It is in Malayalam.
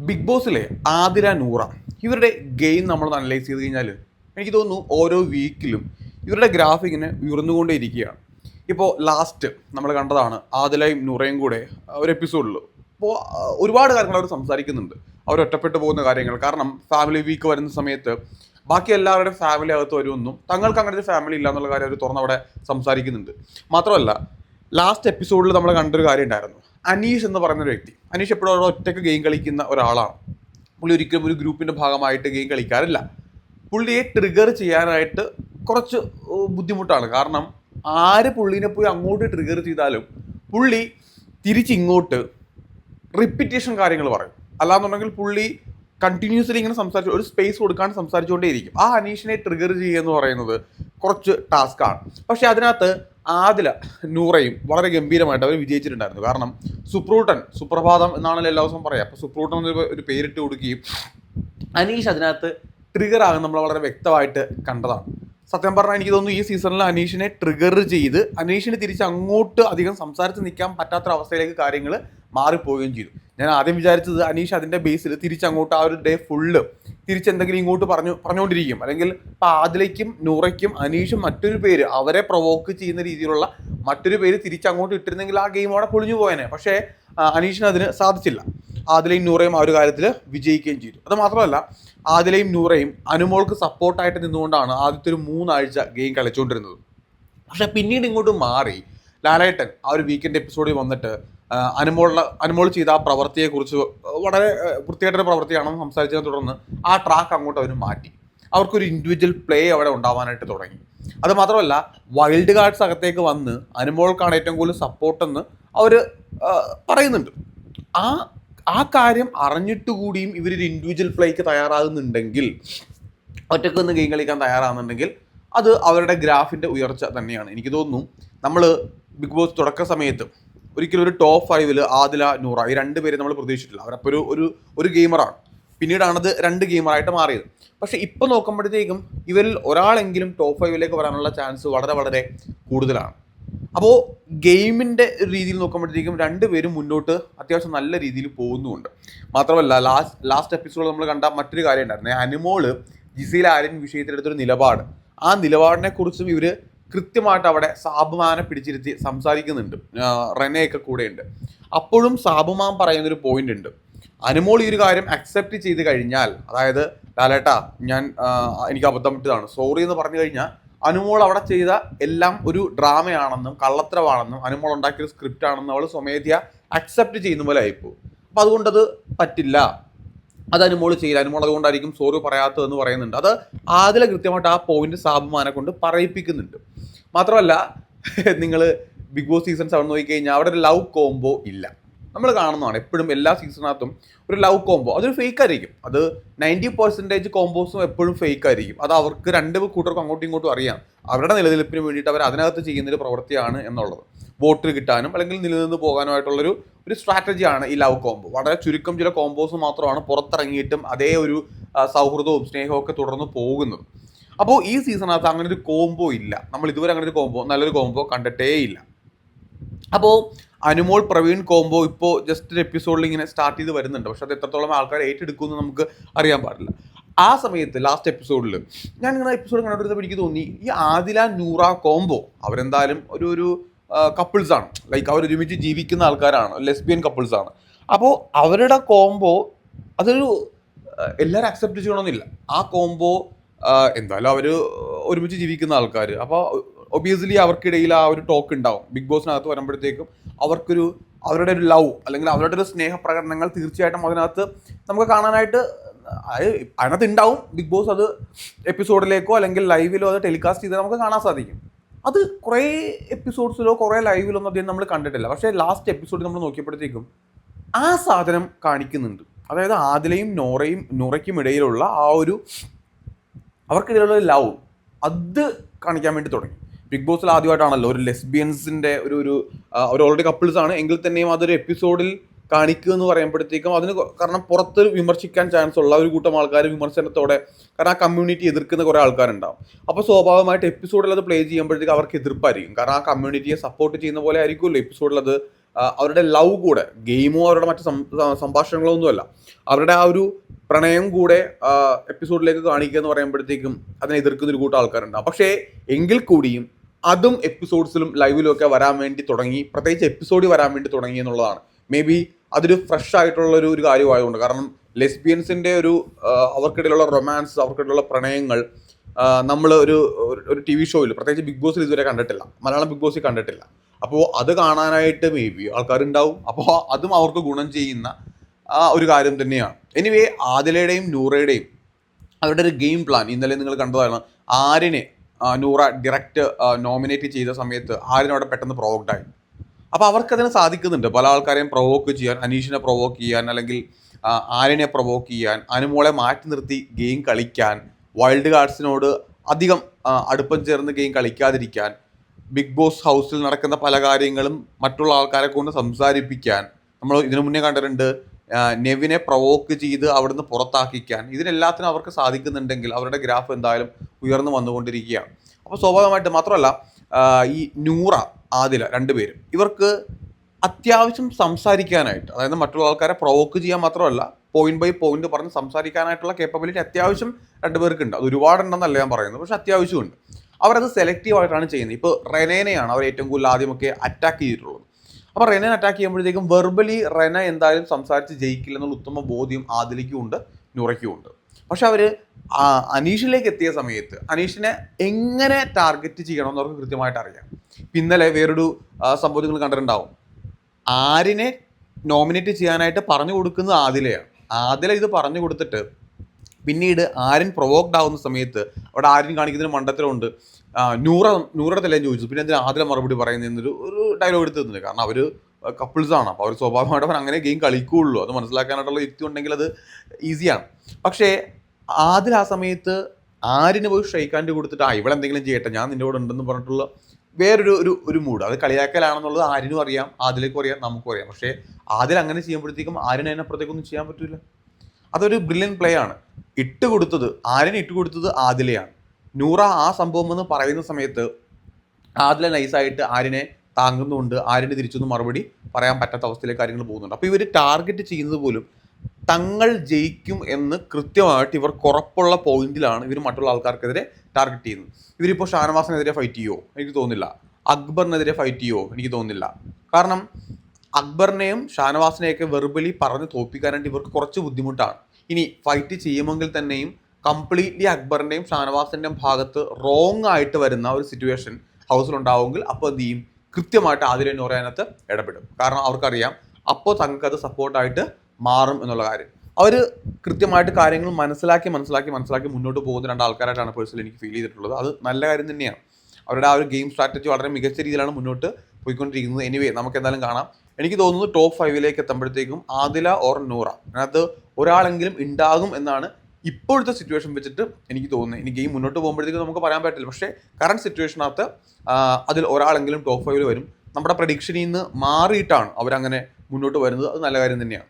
ബിഗ് ബോസിലെ ആതിര നൂറ. ഇവരുടെ ഗെയിം നമ്മൾ അനലൈസ് ചെയ്ത് കഴിഞ്ഞാൽ എനിക്ക് തോന്നുന്നു ഓരോ വീക്കിലും ഇവരുടെ ഗ്രാഫിങ്ങിന് ഉയർന്നുകൊണ്ടേയിരിക്കുകയാണ്. ഇപ്പോൾ ലാസ്റ്റ് നമ്മൾ കണ്ടതാണ് ആദിലയും നൂറയും കൂടെ ഒരു എപ്പിസോഡിൽ ഇപ്പോൾ ഒരുപാട് കാര്യങ്ങൾ അവർ സംസാരിക്കുന്നുണ്ട്. അവർ ഒറ്റപ്പെട്ടു പോകുന്ന കാര്യങ്ങൾ. കാരണം ഫാമിലി വീക്ക് വരുന്ന സമയത്ത് ബാക്കി എല്ലാവരുടെയും ഫാമിലി അകത്ത് വരുമെന്നും തങ്ങൾക്ക് അങ്ങനെ ഒരു ഫാമിലി ഇല്ല എന്നുള്ള കാര്യം അവർ തുറന്നവിടെ സംസാരിക്കുന്നുണ്ട്. മാത്രമല്ല ലാസ്റ്റ് എപ്പിസോഡിൽ നമ്മൾ കണ്ടൊരു കാര്യം ഉണ്ടായിരുന്നു. അനീഷ് എന്ന് പറയുന്ന ഒരു വ്യക്തി. അനീഷ് എപ്പോഴും ഒറ്റയ്ക്ക് ഗെയിം കളിക്കുന്ന ഒരാളാണ്. പുള്ളി ഒരിക്കലും ഒരു ഗ്രൂപ്പിന്റെ ഭാഗമായിട്ട് ഗെയിം കളിക്കാറില്ല. പുള്ളിയെ ട്രിഗർ ചെയ്യാനായിട്ട് കുറച്ച് ബുദ്ധിമുട്ടാണ്. കാരണം ആര് പുള്ളിനെ പോയി അങ്ങോട്ട് ട്രിഗർ ചെയ്താലും പുള്ളി തിരിച്ചിങ്ങോട്ട് റിപ്പിറ്റേഷൻ കാര്യങ്ങൾ പറയും. അല്ലാന്നുണ്ടെങ്കിൽ പുള്ളി കണ്ടിന്യൂസ്ലി ഇങ്ങനെ സംസാരിച്ചു ഒരു സ്പേസ് കൊടുക്കാണ്ട് സംസാരിച്ചുകൊണ്ടേയിരിക്കും. ആ അനീഷിനെ ട്രിഗർ ചെയ്യുക എന്ന് പറയുന്നത് കുറച്ച് ടാസ്ക്കാണ് പക്ഷേ അതിനകത്ത് ആദില നൂറയും വളരെ ഗംഭീരമായിട്ട് അവർ വിജയിച്ചിട്ടുണ്ടായിരുന്നു. കാരണം സുപ്രൂട്ടൻ സുപ്രഭാതം എന്നാണല്ലോ എല്ലാ ദിവസവും പറയാം. അപ്പോൾ സുപ്രൂട്ടൻ എന്നൊരു ഒരു പേരിട്ട് കൊടുക്കുകയും അനീഷ് അതിനകത്ത് ട്രിഗർ ആകുന്ന നമ്മൾ വളരെ വ്യക്തമായിട്ട് കണ്ടതാണ്. സത്യം പറഞ്ഞാൽ എനിക്ക് തോന്നുന്നു ഈ സീസണിൽ അനീഷിനെ ട്രിഗർ ചെയ്ത് അനീഷിന് തിരിച്ച് അങ്ങോട്ട് അധികം സംസാരിച്ച് നിൽക്കാൻ പറ്റാത്ത അവസ്ഥയിലേക്ക് കാര്യങ്ങൾ മാറിപ്പോവുകയും ചെയ്തു. ഞാൻ ആദ്യം വിചാരിച്ചത് അനീഷ് അതിന്റെ ബേസിൽ തിരിച്ചങ്ങോട്ട് ആ ഒരു ഡേ ഫുള്ള് തിരിച്ചെന്തെങ്കിലും ഇങ്ങോട്ട് പറഞ്ഞു പറഞ്ഞുകൊണ്ടിരിക്കും അല്ലെങ്കിൽ ഇപ്പം ആദിലേക്കും നൂറയ്ക്കും അനീഷും മറ്റൊരു പേര് അവരെ പ്രൊവോക്ക് ചെയ്യുന്ന രീതിയിലുള്ള മറ്റൊരു പേര് തിരിച്ചങ്ങോട്ട് ഇട്ടിരുന്നെങ്കിൽ ആ ഗെയിം അവിടെ പൊളിഞ്ഞു പോയേനെ. പക്ഷേ അനീഷിന് അതിന് സാധിച്ചില്ല. ആദിലയും നൂറയും ആ ഒരു കാര്യത്തിൽ വിജയിക്കുകയും ചെയ്തു. അത് മാത്രമല്ല ആദിലയും നൂറയും അനുമോൾക്ക് സപ്പോർട്ടായിട്ട് നിന്നുകൊണ്ടാണ് ആദ്യത്തെ ഒരു മൂന്നാഴ്ച ഗെയിം കളിച്ചുകൊണ്ടിരുന്നത് പക്ഷേ പിന്നീട് ഇങ്ങോട്ട് മാറി ലാലേട്ടൻ ആ ഒരു വീക്കെൻഡ് എപ്പിസോഡിൽ വന്നിട്ട് ആ, അനുമോളുടെ അനുമോൾ ചെയ്ത ആ പ്രവൃത്തിയെക്കുറിച്ച് വളരെ വൃത്തിയായിട്ടൊരു പ്രവൃത്തിയാണെന്ന് സംസാരിച്ചതിനെ തുടർന്ന് ആ ട്രാക്ക് അങ്ങോട്ട് അവർ മാറ്റി. അവർക്കൊരു ഇൻഡിവിജ്വൽ പ്ലേ അവിടെ ഉണ്ടാവാനായിട്ട് തുടങ്ങി. അത് മാത്രമല്ല വൈൽഡ് കാർഡ്സ് അകത്തേക്ക് വന്ന് അനുമോൾക്കാണ് ഏറ്റവും കൂടുതൽ സപ്പോർട്ടെന്ന് അവർ പറയുന്നുണ്ട്. ആ ആ കാര്യം അറിഞ്ഞിട്ട് കൂടിയും ഇവരൊരു ഇൻഡിവിജ്വൽ പ്ലേക്ക് തയ്യാറാകുന്നുണ്ടെങ്കിൽ ഒറ്റയ്ക്ക് നിന്ന് ഗെയിം കളിക്കാൻ തയ്യാറാകുന്നുണ്ടെങ്കിൽ അത് അവരുടെ ഗ്രാഫിന്റെ ഉയർച്ച തന്നെയാണ്. എനിക്ക് തോന്നുന്നു നമ്മൾ ബിഗ് ബോസ് തുടക്ക സമയത്ത് ഒരിക്കലും ഒരു ടോപ്പ് ഫൈവിൽ ആദില നൂറ ഈ രണ്ട് പേര് നമ്മൾ പ്രതീക്ഷിച്ചിട്ടില്ല. അവരപ്പോൾ ഒരു ഒരു ഒരു ഗെയിമറാണ് പിന്നീടാണത് രണ്ട് ഗെയിമറായിട്ട് മാറിയത്. പക്ഷേ ഇപ്പോൾ നോക്കുമ്പോഴത്തേക്കും ഇവരിൽ ഒരാളെങ്കിലും ടോപ്പ് ഫൈവിലേക്ക് വരാനുള്ള ചാൻസ് വളരെ വളരെ കൂടുതലാണ്. അപ്പോൾ ഗെയിമിന്റെ രീതിയിൽ നോക്കുമ്പോഴത്തേക്കും രണ്ടുപേരും മുന്നോട്ട് അത്യാവശ്യം നല്ല രീതിയിൽ പോകുന്നുമുണ്ട്. മാത്രമല്ല ലാസ്റ്റ് ലാസ്റ്റ് എപ്പിസോഡ് നമ്മൾ കണ്ട മറ്റൊരു കാര്യം ഉണ്ടായിരുന്നു. അനിമോൾ ജിസയിൽ ആര്യൻ വിഷയത്തിലെടുത്തൊരു നിലപാട്. ആ നിലപാടിനെക്കുറിച്ചും ഇവർ കൃത്യമായിട്ട് അവിടെ സാബുമാനെ പിടിച്ചിരുത്തി സംസാരിക്കുന്നുണ്ട്. റെനയൊക്കെ കൂടെയുണ്ട്. അപ്പോഴും സാബുമാൻ പറയുന്നൊരു പോയിന്റ് ഉണ്ട്. അനുമോൾ ഈ ഒരു കാര്യം അക്സെപ്റ്റ് ചെയ്ത് കഴിഞ്ഞാൽ അതായത് ലാലേട്ട ഞാൻ എനിക്ക് അബദ്ധം പറ്റിയതാണ് സോറി എന്ന് പറഞ്ഞു കഴിഞ്ഞാൽ അനുമോൾ അവിടെ ചെയ്ത എല്ലാം ഒരു ഡ്രാമയാണെന്നും കള്ളത്തരമാണെന്നും അനുമോൾ ഉണ്ടാക്കിയ സ്ക്രിപ്റ്റ് ആണെന്നും അവൾ സ്വമേധ്യ അക്സെപ്റ്റ് ചെയ്യുന്ന പോലെ ആയിപ്പോ അപ്പൊ അതുകൊണ്ടത് പറ്റില്ല. അത് അനുമോൾ ചെയ്യില്ല. അനുമോൾ അതുകൊണ്ടായിരിക്കും സോറി പറയാത്തതെന്ന് പറയുന്നുണ്ട്. അത് ആദില കൃത്യമായിട്ട് ആ പോയിന്റ് സാബുമാനെ കൊണ്ട് പറയിപ്പിക്കുന്നുണ്ട്. മാത്രമല്ല നിങ്ങൾ ബിഗ് ബോസ് സീസൺ സെവൻ നോക്കിക്കഴിഞ്ഞാൽ അവിടെ ഒരു ലവ് കോംബോ ഇല്ല. നമ്മൾ കാണുന്നതാണ് എപ്പോഴും എല്ലാ സീസണിനകത്തും ഒരു ലവ് കോംബോ അതൊരു ഫേക്ക് ആയിരിക്കും. അത് നയന്റി പെർസെന്റേജ് കോംബോസും എപ്പോഴും ഫേക്ക് ആയിരിക്കും. അത് അവർക്ക് രണ്ട് കൂട്ടർക്കും അങ്ങോട്ടും ഇങ്ങോട്ടും അറിയാം. അവരുടെ നിലനിൽപ്പിന് വേണ്ടിയിട്ട് അവർ അതിനകത്ത് ചെയ്യുന്നൊരു പ്രവൃത്തിയാണ് എന്നുള്ളത്. വോട്ട് കിട്ടാനും അല്ലെങ്കിൽ നിലനിന്ന് പോകാനുമായിട്ടുള്ളൊരു ഒരു സ്ട്രാറ്റജിയാണ് ഈ ലവ് കോംബോ വളരെ ചുരുക്കം ചില കോംബോസ് മാത്രമാണ് പുറത്തിറങ്ങിയിട്ടും അതേ ഒരു സൗഹൃദവും സ്നേഹവും ഒക്കെ തുടർന്ന് പോകുന്നത്. അപ്പോൾ ഈ സീസണകത്ത് അങ്ങനെ ഒരു കോംബോ ഇല്ല. നമ്മൾ ഇതുവരെ അങ്ങനെ ഒരു കോംബോ നല്ലൊരു കോംബോ കണ്ടിട്ടേ ഇല്ല. അപ്പോൾ അനുമോൾ പ്രവീൺ കോംബോ ഇപ്പോൾ ജസ്റ്റ് ഒരു എപ്പിസോഡിൽ ഇങ്ങനെ സ്റ്റാർട്ട് ചെയ്ത് വരുന്നുണ്ട്. പക്ഷെ അത് എത്രത്തോളം ആൾക്കാർ ഏറ്റെടുക്കുമെന്ന് നമുക്ക് അറിയാൻ പാടില്ല. ആ സമയത്ത് ലാസ്റ്റ് എപ്പിസോഡിൽ ഞാൻ ഇങ്ങനെ എപ്പിസോഡ് കണ്ടിട്ട് എനിക്ക് തോന്നി ഈ ആദില നൂറ കോംബോ അവരെന്തായാലും ഒരു ഒരു കപ്പിൾസ് ആണ്. ലൈക്ക് അവർ ഒരുമിച്ച് ജീവിക്കുന്ന ആൾക്കാരാണ്. ലെസ്ബിയൻ കപ്പിൾസ് ആണ്. അപ്പോൾ അവരുടെ കോംബോ അതൊരു എല്ലാവരും അക്സെപ്റ്റ് ചെയ്യണമെന്നില്ല. ആ കോംബോ എന്തായാലും അവർ ഒരുമിച്ച് ജീവിക്കുന്ന ആൾക്കാർ അപ്പോൾ ഒബിയസ്ലി അവർക്കിടയിൽ ആ ഒരു ടോക്ക് ഉണ്ടാവും. ബിഗ് ബോസിനകത്ത് വരുമ്പോഴത്തേക്കും അവർക്കൊരു അവരുടെ ഒരു ലവ് അല്ലെങ്കിൽ അവരുടെ ഒരു സ്നേഹപ്രകടനങ്ങൾ തീർച്ചയായിട്ടും അതിനകത്ത് നമുക്ക് കാണാനായിട്ട് അത് അതിനകത്ത് ഉണ്ടാവും. ബിഗ് ബോസ് അത് എപ്പിസോഡിലേക്കോ അല്ലെങ്കിൽ ലൈവിലോ അത് ടെലികാസ്റ്റ് ചെയ്ത് നമുക്ക് കാണാൻ സാധിക്കും. അത് കുറേ എപ്പിസോഡ്സിലോ കുറേ ലൈവിലോ ഒന്നും അദ്ദേഹം നമ്മൾ കണ്ടിട്ടില്ല. പക്ഷേ ലാസ്റ്റ് എപ്പിസോഡ് നമ്മൾ നോക്കിയപ്പോഴത്തേക്കും ആ സാധനം കാണിക്കുന്നുണ്ട്. അതായത് ആദിലയും നോറയും നോറയ്ക്കും ഇടയിലുള്ള ആ ഒരു അവർക്കിടയിലുള്ള ലവ് അത് കാണിക്കാൻ വേണ്ടി തുടങ്ങി. ബിഗ് ബോസിൽ ആദ്യമായിട്ടാണല്ലോ ഒരു ലെസ്ബിയൻസിന്റെ ഒരു ഒരു അവർ ഓൾറെഡി കപ്പിൾസ് ആണ്. എങ്കിൽ തന്നെയും അതൊരു എപ്പിസോഡിൽ കാണിക്കുക എന്ന് പറയുമ്പോഴത്തേക്കും അതിന് കാരണം പുറത്ത് വിമർശിക്കാൻ ചാൻസ് ഉള്ള ഒരു കൂട്ടം ആൾക്കാർ വിമർശനത്തോടെ കാരണം ആ കമ്മ്യൂണിറ്റി എതിർക്കുന്ന കുറേ ആൾക്കാരുണ്ടാവും. അപ്പോൾ സ്വാഭാവികമായിട്ട് എപ്പിസോഡിൽ അത് പ്ലേ ചെയ്യുമ്പോഴത്തേക്ക് അവർക്ക് എതിർപ്പായിരിക്കും. കാരണം ആ കമ്മ്യൂണിറ്റിയെ സപ്പോർട്ട് ചെയ്യുന്ന പോലെ ആയിരിക്കുമല്ലോ എപ്പിസോഡിൽ അത് അവരുടെ ലവ് കൂടെ ഗെയിമോ അവരുടെ മറ്റു സംഭാഷണങ്ങളോ ഒന്നുമല്ല. അവരുടെ ആ ഒരു പ്രണയം കൂടെ എപ്പിസോഡിലേക്ക് കാണിക്കുക എന്ന് പറയുമ്പോഴത്തേക്കും അതിനെ എതിർക്കുന്ന ഒരു കൂട്ടം ആൾക്കാരുണ്ടാവും പക്ഷേ എങ്കിൽ കൂടിയും അതും എപ്പിസോഡ്സിലും ലൈവിലും ഒക്കെ വരാൻ വേണ്ടി തുടങ്ങി പ്രത്യേകിച്ച് എപ്പിസോഡിൽ വരാൻ വേണ്ടി തുടങ്ങി എന്നുള്ളതാണ്. മേ ബി അതൊരു ഫ്രഷ് ആയിട്ടുള്ള ഒരു ഒരു കാര്യമായതുകൊണ്ട്. കാരണം ലെസ്ബിയൻസിന്റെ ഒരു അവർക്കിടയിലുള്ള റൊമാൻസ് അവർക്കിടയിലുള്ള പ്രണയങ്ങൾ നമ്മൾ ഒരു- ഒരു ടി വി ഷോയിൽ പ്രത്യേകിച്ച് ബിഗ് ബോസിൽ ഇതുവരെ കണ്ടിട്ടില്ല. മലയാളം ബിഗ് ബോസിൽ കണ്ടിട്ടില്ല. അപ്പോൾ അത് കാണാനായിട്ട് മേ ബി ആൾക്കാരുണ്ടാവും. അപ്പോൾ അതും അവർക്ക് ഗുണം ചെയ്യുന്ന ഒരു കാര്യം തന്നെയാണ്. എനിവേ ആദിലയുടെയും നൂറയുടെയും അവരുടെ ഒരു ഗെയിം പ്ലാൻ ഇന്നലെ നിങ്ങൾ കണ്ടതാണ് ആരിനെ നൂറ ഡയറക്റ്റ് നോമിനേറ്റ് ചെയ്ത സമയത്ത് ആരിനെ അവിടെ പെട്ടെന്ന് പ്രൊവോക്ട് ആയി. അപ്പോൾ അവർക്കതിന് സാധിക്കുന്നുണ്ട്. പല ആൾക്കാരെയും പ്രൊവോക്ക് ചെയ്യാൻ അനീഷിനെ പ്രൊവോക്ക് ചെയ്യാൻ അല്ലെങ്കിൽ ആരിനെ പ്രൊവോക്ക് ചെയ്യാൻ അനുമോളെ മാറ്റി നിർത്തി ഗെയിം കളിക്കാൻ വൈൽഡ് കാർഡ്സിനോട് അധികം അടുപ്പം ചേർന്ന് ഗെയിം കളിക്കാതിരിക്കാൻ ബിഗ് ബോസ് ഹൗസിൽ നടക്കുന്ന പല കാര്യങ്ങളും മറ്റുള്ള ആൾക്കാരെ കൊണ്ട് സംസാരിപ്പിക്കാൻ നമ്മൾ ഇതിനു മുന്നേ കണ്ടിട്ടുണ്ട് നെവിനെ പ്രൊവോക്ക് ചെയ്ത് അവിടുന്ന് പുറത്താക്കിക്കാൻ. ഇതിനെല്ലാത്തിനും അവർക്ക് സാധിക്കുന്നുണ്ടെങ്കിൽ അവരുടെ ഗ്രാഫ് എന്തായാലും ഉയർന്നു വന്നുകൊണ്ടിരിക്കുകയാണ്. അപ്പോൾ സ്വാഭാവികമായിട്ട് മാത്രമല്ല ഈ നൂറ ആദില രണ്ടുപേരും ഇവർക്ക് അത്യാവശ്യം സംസാരിക്കാനായിട്ട് അതായത് മറ്റുള്ള ആൾക്കാരെ പ്രൊവോക്ക് ചെയ്യാൻ മാത്രമല്ല പോയിന്റ് ബൈ പോയിന്റ് പറഞ്ഞ് സംസാരിക്കാനായിട്ടുള്ള കേപ്പബിലിറ്റി അത്യാവശ്യം രണ്ടുപേർക്കുണ്ട്. അത് ഒരുപാടുണ്ടെന്നല്ല ഞാൻ പറയുന്നത് പക്ഷെ അത്യാവശ്യമുണ്ട്. അവരത് സെലക്റ്റീവ് ആയിട്ടാണ് ചെയ്യുന്നത്. ഇപ്പോൾ റെനേനെയാണ് അവർ ഏറ്റവും കൂടുതൽ ആദ്യമൊക്കെ അറ്റാക്ക് ചെയ്തിട്ടുള്ളത്. അപ്പോൾ റെനേനെ അറ്റാക്ക് ചെയ്യുമ്പോഴത്തേക്കും വെർബലി റെന എന്തായാലും സംസാരിച്ച് ജയിക്കില്ല എന്നുള്ള ഉത്തമ ബോധ്യം ആദിലിക്കും ഉണ്ട് നുറയ്ക്കും ഉണ്ട്. പക്ഷെ അവർ അനീഷിലേക്ക് എത്തിയ സമയത്ത് അനീഷിനെ എങ്ങനെ ടാർഗറ്റ് ചെയ്യണമെന്ന് അവർക്ക് കൃത്യമായിട്ട് അറിയാം. ഇന്നലെ വേറൊരു സംഭവം നിങ്ങൾ കണ്ടിട്ടുണ്ടാവും. ആരിനെ നോമിനേറ്റ് ചെയ്യാനായിട്ട് പറഞ്ഞു കൊടുക്കുന്നത് ആദിലയാണ്. ആദില ഇത് പറഞ്ഞു കൊടുത്തിട്ട് പിന്നീട് ആര്യൻ പ്രൊവോക്ഡ് ആവുന്ന സമയത്ത് അവിടെ ആര്യൻ കാണിക്കുന്ന മണ്ടത്തരമുണ്ട്. നൂറ നൂറുടെ തലേന്ന് ചോദിച്ചു പിന്നെ എന്തിനാ ആദ്യം മറുപടി പറയുന്നതെന്നൊരു ഒരു ഡയലോഗ് എടുത്ത് തന്നില്ല കാരണം അവർ കപ്പിൾസ് ആണ്. അപ്പോൾ അവർ സ്വാഭാവികമായിട്ട് അവർ അങ്ങനെ ഗെയിം കളിക്കുകയുള്ളൂ. അത് മനസ്സിലാക്കാനായിട്ടുള്ള യുക്തി ഉണ്ടെങ്കിൽ അത് ഈസിയാണ് പക്ഷേ ആദിൽ ആ സമയത്ത് ആരിന് പോയി ഷെയ്ക്കാന്റെ കൊടുത്തിട്ട് ആ ഇവളെന്തെങ്കിലും ചെയ്യട്ടെ. ഞാൻ നിന്റെ കൂടെ ഉണ്ടെന്ന് പറഞ്ഞിട്ടുള്ള വേറൊരു ഒരു ഒരു മൂഡ് അത് കളിയാക്കലാണെന്നുള്ളത് ആരിനും അറിയാം. ആദിലേക്കും അറിയാം. നമുക്കും അറിയാം. പക്ഷേ ആദിൽ അങ്ങനെ ചെയ്യുമ്പോഴത്തേക്കും ആരിന് അതിനപ്പുറത്തേക്കൊന്നും ചെയ്യാൻ പറ്റില്ല അതൊരു ബ്രില്യൻ പ്ലേ ആണ്. ഇട്ട് കൊടുത്തത് ആരിന് ഇട്ട് കൊടുത്തത് ആദിലയാണ്. നൂറ ആ സംഭവം എന്ന് പറയുന്ന സമയത്ത് ആദില നൈസായിട്ട് ആരിനെ താങ്ങുന്നുണ്ട്. ആരിനെ തിരിച്ചൊന്നും മറുപടി പറയാൻ പറ്റാത്ത അവസ്ഥയിലേക്ക് കാര്യങ്ങൾ പോകുന്നുണ്ട്. അപ്പോൾ ഇവർ ടാർഗറ്റ് ചെയ്യുന്നത് പോലും തങ്ങൾ ജയിക്കും എന്ന് കൃത്യമായിട്ട് ഇവർ കുറപ്പുള്ള പോയിന്റിലാണ് ഇവർ മറ്റുള്ള ആൾക്കാർക്കെതിരെ ടാർഗറ്റ് ചെയ്യുന്നത്. ഇവരിപ്പോൾ ഷാനവാസിനെതിരെ ഫൈറ്റ് ചെയ്യുമോ എനിക്ക് തോന്നുന്നില്ല. അക്ബറിനെതിരെ ഫൈറ്റ് ചെയ്യുമോ എനിക്ക് തോന്നുന്നില്ല. കാരണം അക്ബറിനെയും ഷാനവാസിനെയൊക്കെ വെർബലി പറഞ്ഞ് തോൽപ്പിക്കാനായിട്ട് ഇവർക്ക് കുറച്ച് ബുദ്ധിമുട്ടാണ്. ഇനി ഫൈറ്റ് ചെയ്യുമെങ്കിൽ തന്നെയും കംപ്ലീറ്റ്ലി അക്ബറിന്റെയും ഷാനവാസിന്റെയും ഭാഗത്ത് റോങ് ആയിട്ട് വരുന്ന ഒരു സിറ്റുവേഷൻ ഹൗസിലുണ്ടാവുമെങ്കിൽ അപ്പോൾ എന്ത് ചെയ്യും? കൃത്യമായിട്ട് എന്ന് പറയാനകത്ത് ഇടപെടും. കാരണം അവർക്കറിയാം അപ്പോൾ തങ്ങൾക്ക് അത് സപ്പോർട്ടായിട്ട് മാറും എന്നുള്ള കാര്യം. അവർ കൃത്യമായിട്ട് കാര്യങ്ങൾ മനസ്സിലാക്കി മനസ്സിലാക്കി മനസ്സിലാക്കി മുന്നോട്ട് പോകുന്ന രണ്ട് ആൾക്കാരായിട്ടാണ് പേഴ്സണലി എനിക്ക് ഫീൽ ചെയ്തിട്ടുള്ളത്. അത് നല്ല കാര്യം തന്നെയാണ്. അവരുടെ ആ ഒരു ഗെയിം സ്ട്രാറ്റജി വളരെ മികച്ച രീതിയിലാണ് മുന്നോട്ട് പോയിക്കൊണ്ടിരിക്കുന്നത്. എനിവേ നമുക്ക് എന്തായാലും കാണാം. എനിക്ക് തോന്നുന്നു ടോപ്പ് ഫൈവിലേക്ക് എത്തുമ്പോഴത്തേക്കും ആദില ഓർ നൂറ. അതിനകത്ത് ഒരാളെങ്കിലും ഉണ്ടാകും എന്നാണ് ഇപ്പോഴത്തെ സിറ്റുവേഷൻ വെച്ചിട്ട് എനിക്ക് തോന്നുന്നത്. ഇനി ഗെയിം മുന്നോട്ട് പോകുമ്പോഴത്തേക്കും നമുക്ക് പറയാൻ പറ്റില്ല പക്ഷേ കറണ്ട് സിറ്റുവേഷനകത്ത് അതിൽ ഒരാളെങ്കിലും ടോപ്പ് ഫൈവിൽ വരും. നമ്മുടെ പ്രഡിക്ഷനിൽ നിന്ന് മാറിയിട്ടാണ് അവരങ്ങനെ മുന്നോട്ട് വരുന്നത്. അത് നല്ല കാര്യം തന്നെയാണ്.